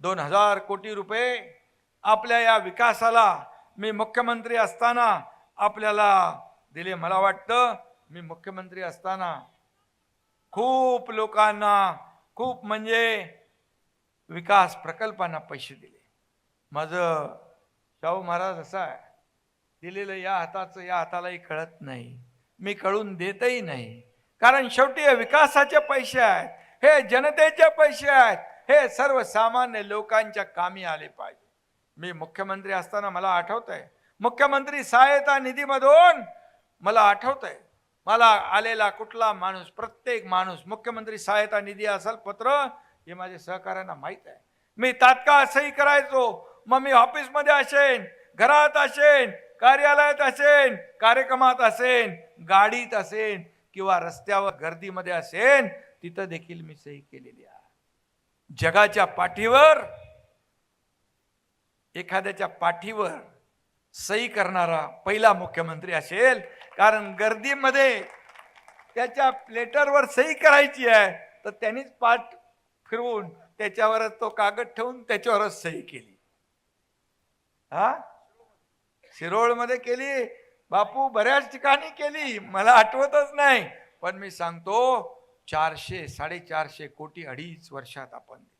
दोन हजार कोटी रुपये आपल्या या विकासाला मी मुख्यमंत्री असताना आपल्याला दिले. मला वाटतं मी मुख्यमंत्री असताना खूप लोकांना खूप म्हणजे विकास प्रकल्पांना पैसे दिले. माझं शाहू महाराज असं आहे दिलेलं या हाताचं या हातालाही कळत नाही. मी कळून देतही नाही. कारण शेवटी हे विकासाचे पैसे आहेत हे जनतेचे पैसे आहेत. हे सर्वसामान्य लोकांच्या कामी आले पाहिजे. मी मुख्यमंत्री असताना मला आठवत आहे मुख्यमंत्री सहायता निधीमधून मला आठवत आहे मला आलेला कुठला माणूस प्रत्येक माणूस मुख्यमंत्री सहायता निधी असेल पत्र हे माझ्या सहकाऱ्यांना माहीत आहे. मी तात्काळ सही करायचो. मग मी ऑफिसमध्ये असेन घरात असेन कार्यालयात असेन कार्यक्रमात असेन गाडीत असेन किंवा रस्त्यावर गर्दीमध्ये असेन तिथं देखील मी सही केलेली आहे. जगाच्या पाठीवर एखाद्याच्या पाठीवर सही करणारा पहिला मुख्यमंत्री असेल. कारण गर्दीमध्ये त्याच्या लेटरवर सही करायची आहे तर त्यांनीच पाठ फिरवून त्याच्यावरच तो कागद ठेवून त्याच्यावरच सही केली. हा? शिरोळमध्ये केली. बापू बऱ्याच ठिकाणी केली. मला आठवतच नाही. पण मी सांगतो चारशे साडेचारशे कोटी अडीच वर्षात आपण दिले.